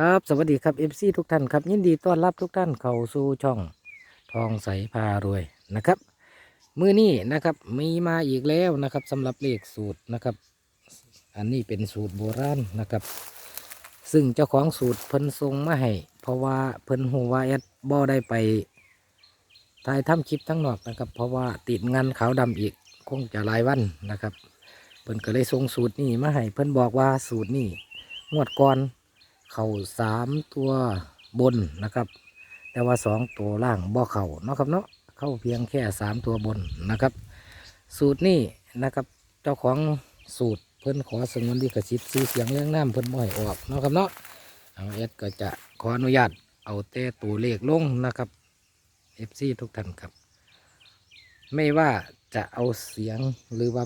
ครับ สวัสดีครับ FC ทุกท่านครับ ยินดีต้อนรับทุกท่านเข้าสู่ช่องทองใสพารวยนะครับ มือนี้นะครับมีมาอีกแล้วนะครับสำหรับเลขสูตรนะครับ อันนี้เป็นสูตรโบราณนะครับ ซึ่งเจ้าของสูตรเพิ่นทรงมาให้เพราะว่าเพิ่นหูว่าแอดบ่ได้ไปถ่ายทำคลิปทั้งนอกนะครับ เพราะว่าติดงานขาวดำอีกคงจะหลายวันนะครับเพิ่นก็เลยส่งสูตรนี้มาให้เพิ่นบอกว่าสูตรนี้งวดก่อน เข่าสามตัวบนนะครับ แต่ว่าสองตัวล่างบ่เข่าเนาะครับเนาะเข้าเพียงแค่สามตัวบนนะครับ สูตรนี้นะครับ เจ้าของสูตรเพิ่นขอสงวนดีกระชิบซื้อเสียงเรื่องน้ำเพิ่นบ่อยออกเนาะครับเนาะเอาเอสก็จะขออนุญาตเอาแต่ตัวเลขลงนะครับ FC ทุกท่านครับ ไม่ว่าจะเอาเสียงหรือว่า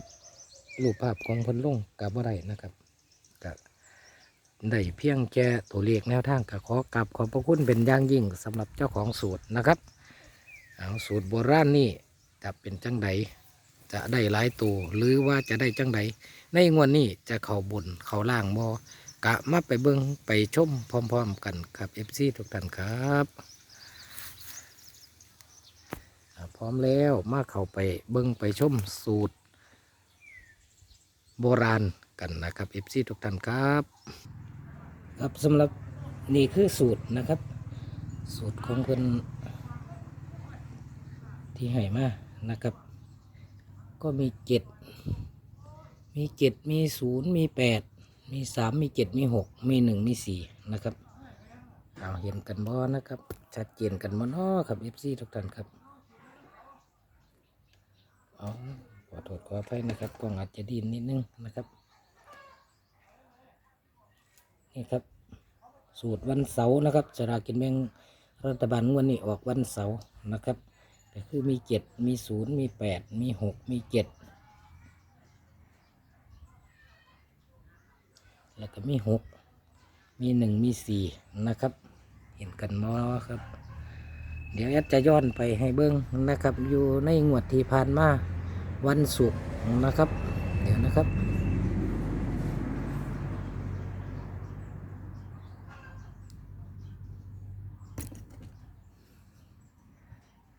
รูปภาพของเพิ่นลงกับว่าไรนะครับกับ ได้เพียงแค่ตัวเลขแนวทางก็ขอกราบขอบพระคุณเป็นอย่างยิ่งสำหรับเจ้าของสูตรนะครับเอาสูตรโบราณนี่จะเป็นจังใดจะได้หลายตัวหรือว่าจะได้จังใดในงวดนี้จะเข่าบนเข่าล่างบอกะมาไปเบิ้งไปชมพร้อม ๆ กันครับเอฟซีทุกท่านครับพร้อมแล้วมาเข้าไปเบิ้งไปชมสูตร โบราณกันนะครับเอฟซีทุกท่านครับ ครับสำหรับนี่คือสูตรนะครับ สูตรของคนที่ให้มานะครับ ก็มีเจ็ดมีเจ็ดมีศูนย์มีแปดมีสามมีเจ็ดมีหกมีหนึ่งมีสี่นะครับเอาเห็นกันบ่นะครับ ชัดเจนกันบ่เนาะครับเอฟซีทุกท่านครับเอาขอโทษขออภัยนะครับกล้องอาจจะดีนิดนึงนะครับ นี่ครับ สูตรวันเสาร์นะครับสลากกินแบ่งรัฐบาลวดนี้ออกวันเสาร์นะครับก็คือมีเจ็ดมีศูนย์มีแปดมีหกมีเจ็ดแล้วก็มีหกมีหนึ่งมีสี่นะครับ เห็นกันมอครับ เดี๋ยวแอดจะย้อนไปให้เบิ้งนะครับ อยู่ในงวดที่ผ่านมาวันศุกร์นะครับ เดี๋ยวนะครับ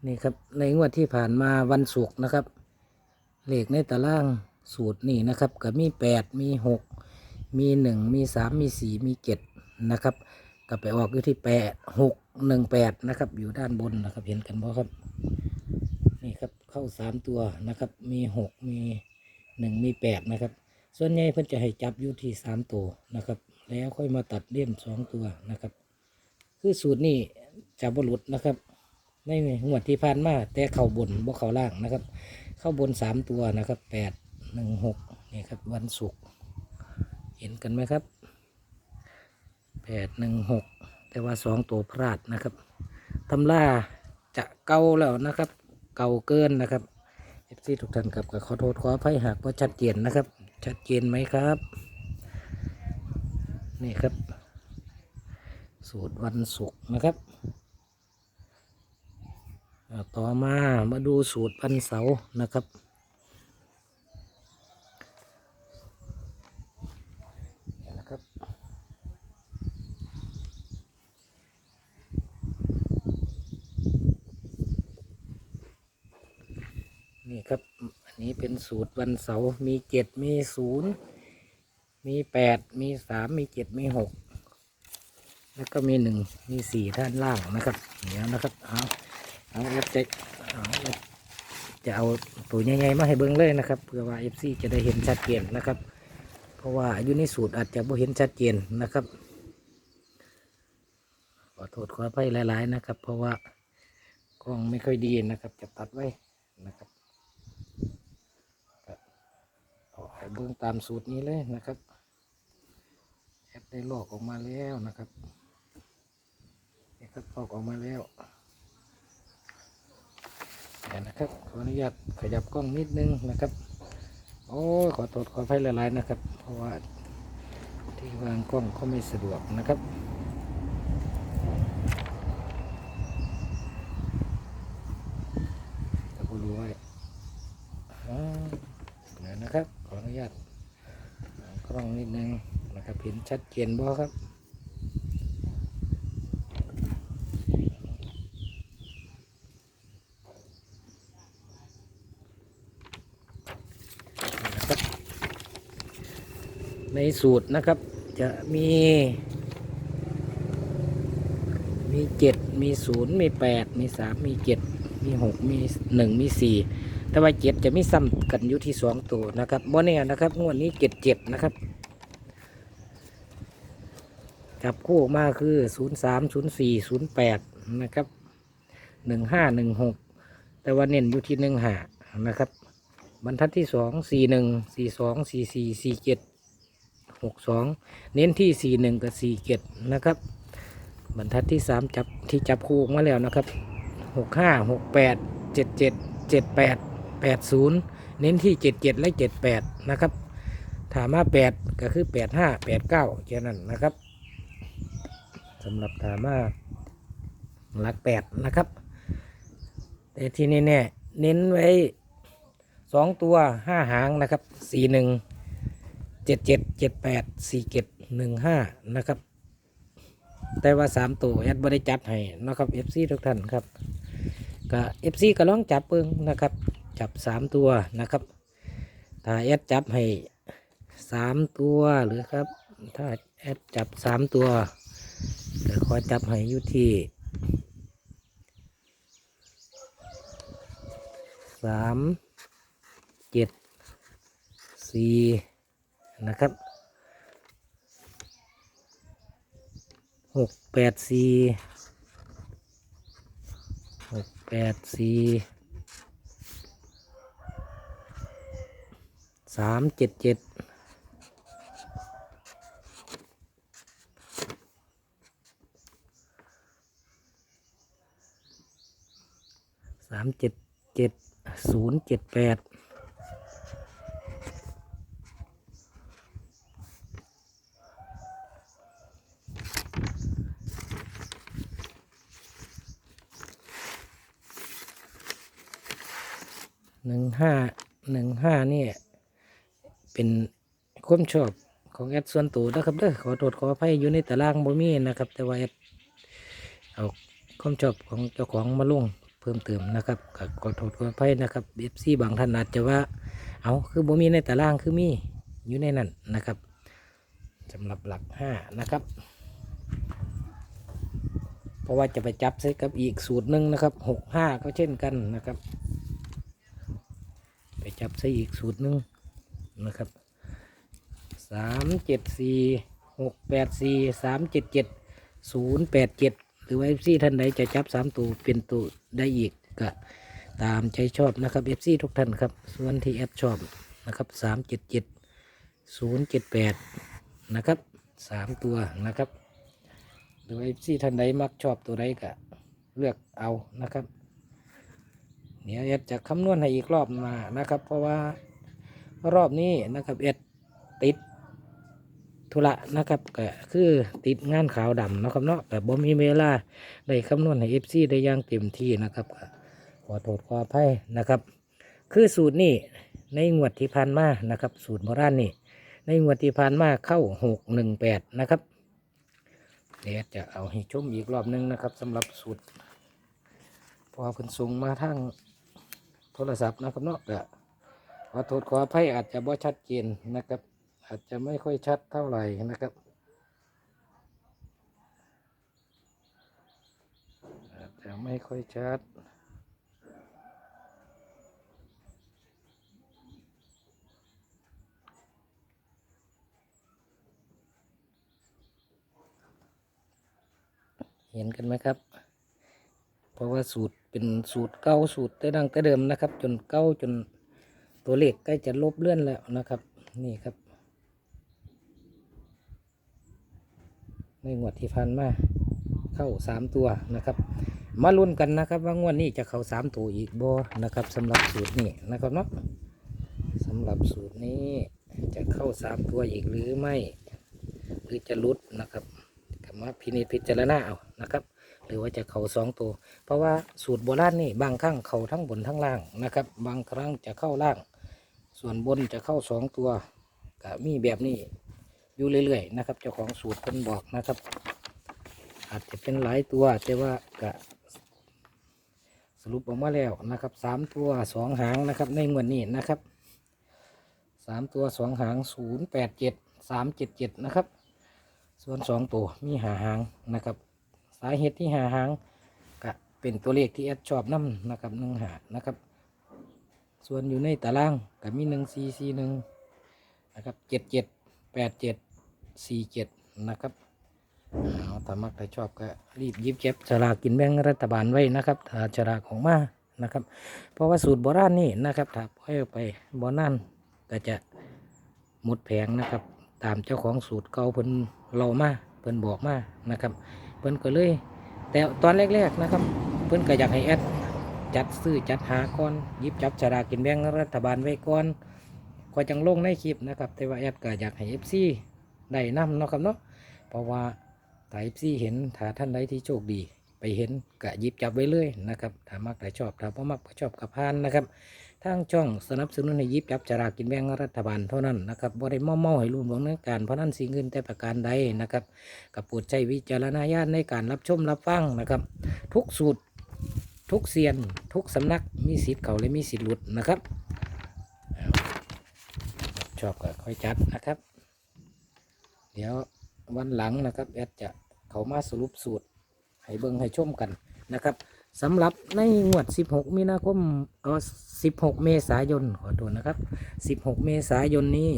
นี่ครับในงวดที่ผ่านมาวันศุกร์นะครับเลขในตารางสูตรนี่นะครับก็มีแปดมีหกมีหนึ่งมีสามมีสี่มีเจ็ดนะครับก็ไปออกอยู่ที่แปดหกหนึ่งแปดนะครับ อยู่ด้านบนนะครับเห็นกันบ่ครับ นี่ครับเข้าสามตัวนะครับ มีหกมีหนึ่งมีแปดนะครับ ส่วนใหญ่เพิ่นจะให้จับอยู่ที่สามตัวนะครับ แล้วค่อยมาตัดเลี่ยมสองตัวนะครับ คือสูตรนี้จะบหลุดนะครับ ในงวดที่ผ่านมาแต่เข่าบนบ่เข่าล่างนะครับ เข้าบนสามตัวนะครับแปดหนึ่งหกนี่ครับวันศุกร์เห็นกันไหมครับแปดหนึ่งหกแต่ว่าสองตัวพลาดนะครับตำราจะเก่าแล้วนะครับ เก่าเกินนะครับเอฟซีทุกท่านครับขอโทษขออภัยหากว่าชัดเจนนะครับ ชัดเจนไหมครับ นี่ครับ สูตรวันศุกร์นะครับ ต่อมามาดูสูตรวันเสาร์นะครับนี่นะครับ นี่ครับ อันนี้เป็นสูตรวันเสาร์มีเจ็ดมีศูนย์มีแปดมีสามมีเจ็ดมีหกแล้วก็มีหนึ่งมีสี่ด้านล่างนะครับเดี๋ยวนะครับเอา เอาแอปจะเอาจะเอาตัวใหญ่ๆมาให้เบิ้งเลยนะครับเพื่อว่าเอฟซีจะได้เห็นชัดเจนนะครับ เพราะว่าอยู่ในสูตรอาจจะไม่เห็นชัดเจนนะครับขอโทษขออภัยหลาย ๆ นะครับ เพราะว่ากล้องไม่ค่อยดีนะครับ จะตัดไว้นะครับเอาให้เบื้องตามสูตรนี้เลยนะครับแอปได้ลอกออกมาแล้วนะครับนี่ครับลอกออกมาแล้ว เดี๋ยวนะครับ ขออนุญาตขยับกล้องนิดนึงนะครับ โอ้ขอโทษขออภัยหลายๆนะครับ เพราะว่าที่วางกล้องเขาไม่สะดวกนะครับจะพูดรู้ไว้เดี๋ยวนะครับ ขออนุญาตกล้องนิดนึงนะครับเห็นชัดเจนบ่ครับ สูตรนะครับ จะมี มีเจ็ดมีศูนย์มีแปดมีสามมีเจ็ดมีหกมีหนึ่งมีสี่แต่ว่าเจ็ดจะไมีซ้ำกันอยู่ที่สองตัวนะครับโมเน่นะครับงวดนี้เจ็ดเจ็ดนะครับจับคู่มาคือศูนย์สามศูนย์สี่ศูนย์แปดนะครับหนึ่งห้าหนึ่งหกแต่ว่าเน้นอยู่ที่หนึ่งห้านะครับบรรทัดที่สองสี่หนึ่งสี่สองสี่สี่สี่เจ็ด หกสองเน้นที่สี่หนึ่งกับสี่เจ็ดนะครับ บรรทัดที่สามจับที่จับคู่ออกมาแล้วนะครับหกห้าหกแปดเจ็ดเจ็ดเจ็ดแปดแปดศูนย์เน้นที่เจ็ดเจ็ดและเจ็ดแปดนะครับ ถามมาแปดก็คือแปดห้าแปดเก้าแค่นั้นนะครับสำหรับถามมาหลักแปดนะครับแต่ที่แน่ๆเน้นไว้สองตัวห้าหางนะครับสี่หนึ่ง เจ็ดเจ็ดเจ็ดแปดสี่เจ็ดหนึ่งห้านะครับ แต่ว่าสามตัวแอดบริจัดให้นะครับเอฟซีทุกท่านครับก็เอฟซีก็ลองจับเบิ้งนะครับ จับสามตัวนะครับ ถ้าแอดจับให้สามตัวหรือครับ ถ้าแอดจับสามตัวเดี๋ยวขอจับให้อยู่ที่สามเจ็ดสี่ นะครับหกแปดสี่หกแปดสี่สามเจ็ดเจ็ดสามเจ็ดเจ็ดศูนย์เจ็ดแปด หนึ่งห้าหนึ่งห้านี่เป็นความชอบของแอดส่วนตัวนะครับเด้อขอโทษขออภัยอยู่ในตารางบ่มีนะครับ แต่ว่าแอดเอาความชอบของเจ้าของมาลงเพิ่มเติมนะครับขอโทษขออภัยนะครับเอฟซีบางท่านอาจจะว่า เอาคือบ่มีในตารางคือมีอยู่ในนั้นนะครับสำหรับหลักห้านะครับ เพราะว่าจะไปจับใช้กับอีกสูตรหนึ่งนะครับหกห้าก็เช่นกันนะครับ บใส่อีกสูตรหนึ่งนะครับสามเจ็ดสี่หกแปดสี่สามเจ็ดเจ็ดศูนย์แปดเจ็ดหรือว่าเอฟซีท่านใดจะจับสามตัวเป็นตัวได้อีกก็ตามใจชอบนะครับเอฟซีทุกท่านครับ ส่วนที่แอดชอบนะครับสามเจ็ดเจ็ดศูนย์เจ็ดแปดนะครับสามตัวนะครับหรือว่าเอฟซีท่านใดมักชอบตัวใดก็เลือกเอานะครับ เดี๋ยวเอ็ดจะคำนวณให้อีกรอบมานะครับ เพราะว่ารอบนี้นะครับเอ็ดติดธุระนะครับก็คือติดงานขาวดำนะครับเนาะแต่บ่มีเวลาได้คำนวณให้เอฟซีได้ย่างเต็มที่นะครับก็ขอโทษขออภัยนะครับ คือสูตรนี้ในงวดที่ผ่านมานะครับ สูตรโบราณนี่ในงวดที่ผ่านมาเข้าหกหนึ่งแปดนะครับเดี๋ยวจะเอาให้ชมอีกรอบหนึงนะครับสำหรับสูตรพอเพิ่นส่งมาทาง โทรศัพท์นะครับเนาะก็ขอโทษขออภัยอาจจะบ่ชัดเจนนะครับ อาจจะไม่ค่อยชัดเท่าไหร่นะครับอาจจะไม่ค่อยชัดเห็นกันไหมครับ เพราะว่าสูตร เป็นสูตรเก่าสูตรแต่ดังแต่เดิมนะครับ จนเก่าจนตัวเลขใกล้จะลบเลื่อนแล้วนะครับ นี่ครับในงวดที่ผ่านมาเข้าสามตัวนะครับ มาลุ้นกันนะครับ ว่างวดนี้จะเข้าสามตัวอีกบ่นะครับสำหรับสูตรนี้นะครับเนาะสำหรับสูตรนี้จะเข้าสามตัวอีกหรือไม่ หรือจะลุดนะครับกมาพินิจพิจารณาเอานะครับ หรือว่าจะเข่าสองตัว เพราะว่าสูตรโบราณนี่บางครั้งเข่าทั้งบนทั้งล่างนะครับ บางครั้งจะเข้าล่าง ส่วนบนจะเข้าสองตัวก็มีแบบนี้อยู่เรื่อยๆนะครับเจ้าของสูตรเพิ่นบอกนะครับ อาจจะเป็นหลายตัวแต่ว่าก็สรุปออกมาแล้วนะครับสามตัวสองหางนะครับ ในงวดนี้นะครับสามตัวสองหางศูนย์แปดเจ็ดสามเจ็ดเจ็ดนะครับ ส่วนสองตัวมีหาหางนะครับาเหตุที่หาหางก็เป็นตัวเลขที่แอดชอบนํนะครับหนึ่งหานะครับ ส่วนอยู่ในตารางก็มีหนึ่งสี่สี่หนึ่งนะครับเจ็ดเจ็ดแปดเจ็ดสี่เจ็ดนะครับเอาถ้ามักถ้าชอบก็รีบยิบเก็บฉลากกินแบ่งรัฐบาลไว้นะครับถ้าฉลากของมานะครับ เพราะว่าสูตรโบราณนี่นะครับถ้าปล่อยออกไปบ่นานก็จะหมดแผงนะครับ ตามเจ้าของสูตรเก่าเพิ่นเรามาเพิ่นบอกมานะครับ พิ่นก็เลย แต่ตอนแรกๆนะครับ เพิ่นก็อยากให้แอดจัดซื้อจัดหาก่อนยิบจับฉลากกินแบ่งรัฐบาลไว้ก่อนก็จังลงในคลิปนะครับ แต่ว่าแอดก็อยากให้เอฟซีได้นำเนาะครับเนาะเพราะว่าถ้า FC เห็นถ้าท่านใดที่โชคดี เห็นก็หยิบจับไว้เลยนะครับถ้ามักถ้าชอบถ้าบ่มักก็ชอบกับพานนะครับทางช่องสนับสนุนให้ยิบจับฉลากินแบ่งรัฐบาลเท่านั้นนะครับบ่ได้เมาเมาให้รู้หลวงในการเพราะนั้นสิ่งอื่นแต่ประการใดนะครับกับโปรดใช้วิจารณญาณในการรับชมรับฟังนะครับ ทุกสูตรทุกเซียน ทุกสำนักมีสิทธิ์เขาและมีสิทธิ์หลุดนะครับ ชอบก็ค่อยจัดนะครับ เดี๋ยววันหลังนะครับแอดจะเขามาสรุปสูตร ให้เบิ่งให้ชมกันนะครับสำหรับในงวด 16 มีนาคมเออ16 เมษายนขอโทษนะครับ 16 เมษายนนี้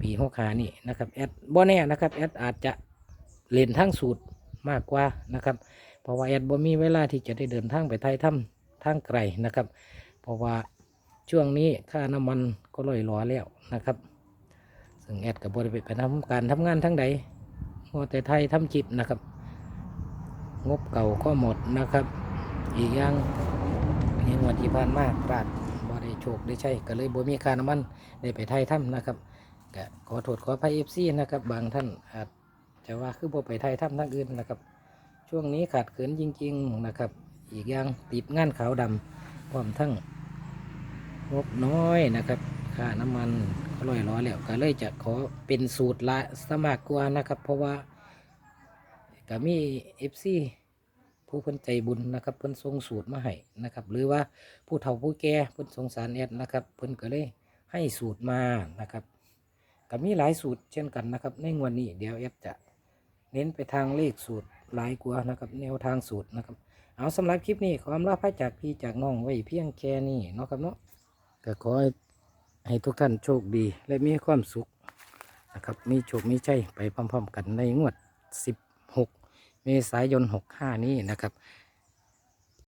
ปีหกหานี่นะครับแอดบ่แน่นะครับแอดอาจจะเล่นทั้งสูตรมากกว่านะครับเพราะว่าแอดบ่มีเวลาที่จะได้เดินทางไปไทยถ้ำทางไกลนะครับ เพราะว่าช่วงนี้ค่าน้ำมันก็ลอยหลอแล้วนะครับ ซึ่งแอดกับบริไปทำการทำงานทั้งใดมัวแต่ไทยทำจิตนะครับ งบเก่าก็หมดนะครับ อีกอย่างในงวดที่ผ่านมาพลาดบ่ได้โชคได้ใช่ก็เลยบ่มีค่าน้ำมันได้ไปไทยถ้ำนะครับก็ขอโทษขออภัยเอฟซีนะครับ บางท่านอาจจะว่าคือบ่ไปไทยถ้ำทั้งอื่นนะครับ ช่วงนี้ขาดเขินจริง ๆนะครับ อีกอย่างติดงานขาวดำพร้อมทั้งงบน้อยนะครับค่าน้ำมันก็ลอยล้อแล้วก็เลยจะขอเป็นสูตรละสมัครกว่านะครับ เพราะว่า ก็มีเอฟซีผู้เพิ่นใจบุญนะครับเพิ่นส่งสูตรมาให้นะครับ หรือว่าผู้เฒ่าผู้แก่เพิ่นสงสารแอดนะครับเพิ่นก็เลยให้สูตรมานะครับก็มีหลายสูตรเช่นกันนะครับ ในงวดนี้เดี๋ยวเอฟจะเน้นไปทางเลขสูตรหลายกว่านะครับ แนวทางสูตรนะครับ เอาสำหรับคลิปนี้ขออำลาพระจากพี่จากน้องไว้เพียงแค่นี้เนาะครับเนาะก็ขอให้ทุกท่านโชคดีและมีความสุขนะครับ มีโชคมีชัยไปพร้อมๆกันในงวด16 เมษายน 65 นี้นะครับ